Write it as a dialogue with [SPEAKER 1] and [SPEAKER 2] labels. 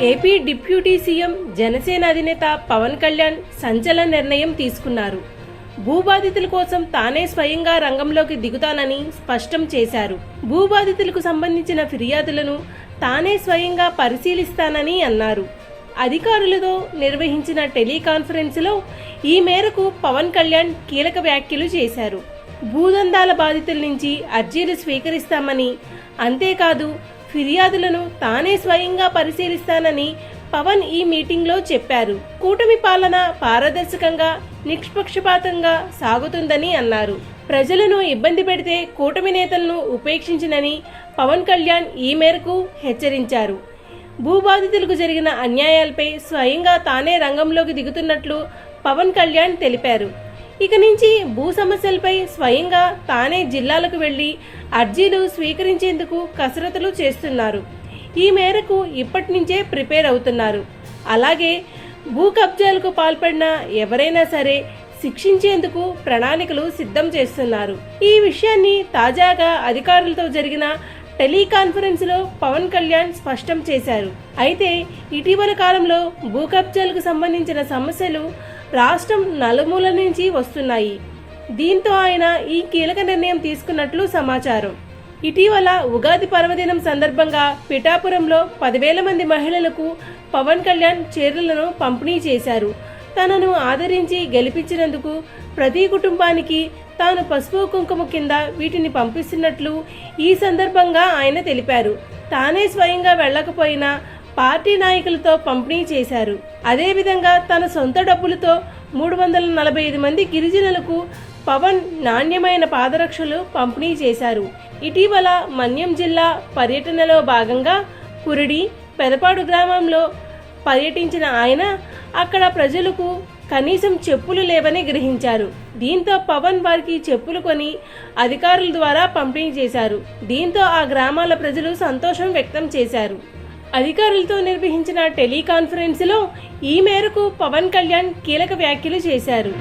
[SPEAKER 1] AP deputy CM Janasena అధినేత పవన్ కళ్యాణ్ సంచలన నిర్ణయం తీసుకున్నారు. భూబాధితుల కోసం తానే స్వయంగా రంగంలోకి దిగుతానని స్పష్టం చేశారు. భూబాధితులకు సంబంధించిన ఫిర్యాదులను తానే స్వయంగా పరిశీలిస్తానని అన్నారు. అధికారులతో నిర్వహించిన టెలికాన్ఫరెన్స్లో ఈ మేరకు పవన్ కళ్యాణ్ కీలక వ్యాఖ్యలు చేశారు. భూదందాల బాధితుల నుంచి అర్జీలు స్వీకరిస్తామని అంతేకాదు ఫిర్యాదులను తానే స్వయంగా పరిశీలిస్తానని పవన్ ఈ మీటింగ్లో చెప్పారు. కూటమి పాలన పారదర్శకంగా నిష్పక్షపాతంగా సాగుతుందని అన్నారు. ప్రజలను ఇబ్బంది పెడితే కూటమి నేతలను ఉపేక్షించినని పవన్ కళ్యాణ్ ఈ మేరకు హెచ్చరించారు. భూబాధితులకు జరిగిన అన్యాయాలపై స్వయంగా తానే రంగంలోకి దిగుతున్నట్లు పవన్ కళ్యాణ్ తెలిపారు. ఇక నుంచి భూ సమస్యలపై స్వయంగా తానే జిల్లాలకు వెళ్ళి అర్జీలు స్వీకరించేందుకు కసరత్తులు చేస్తున్నారు. ఈ మేరకు ఇప్పటి నుంచే ప్రిపేర్ అవుతున్నారు. అలాగే భూ కబ్జాలకు పాల్పడిన ఎవరైనా సరే శిక్షించేందుకు ప్రణాళికలు సిద్ధం చేస్తున్నారు. ఈ విషయాన్ని తాజాగా అధికారులతో జరిగిన టెలికాన్ఫరెన్స్లో పవన్ కళ్యాణ్ స్పష్టం చేశారు. అయితే ఇటీవల కాలంలో భూ కబ్జాలకు సంబంధించిన సమస్యలు రాష్ట్రం నలుమూల నుంచి వస్తున్నాయి. దీంతో ఆయన ఈ కీలక నిర్ణయం తీసుకున్నట్లు సమాచారం. ఇటీవల ఉగాది పర్వదినం సందర్భంగా పిఠాపురంలో పదివేల మంది మహిళలకు పవన్ కళ్యాణ్ చీరలను పంపిణీ చేశారు. తనను ఆదరించి గెలిపించినందుకు ప్రతి కుటుంబానికి తాను పసుపు కుంకుమ కింద వీటిని పంపిస్తున్నట్లు ఈ సందర్భంగా ఆయన తెలిపారు. తానే స్వయంగా వెళ్ళకపోయినా పార్టీ నాయకులతో పంపిణీ చేశారు. అదేవిధంగా తన సొంత డబ్బులతో మూడు వందల నలభై ఐదు మంది గిరిజనులకు పవన్ నాణ్యమైన పాదరక్షలు పంపిణీ చేశారు. ఇటీవల మన్యం జిల్లా పర్యటనలో భాగంగా కురిడి పెదపాడు గ్రామంలో పర్యటించిన ఆయన అక్కడ ప్రజలకు కనీసం చెప్పులు లేవని గ్రహించారు. దీంతో పవన్ వారికి చెప్పులు కొని అధికారుల ద్వారా పంపిణీ చేశారు. దీంతో ఆ గ్రామాల ప్రజలు సంతోషం వ్యక్తం చేశారు. అధికారులతో నిర్వహించిన టెలికాన్ఫరెన్స్లో ఈ మేరకు పవన్ కళ్యాణ్ కీలక వ్యాఖ్యలు చేశారు.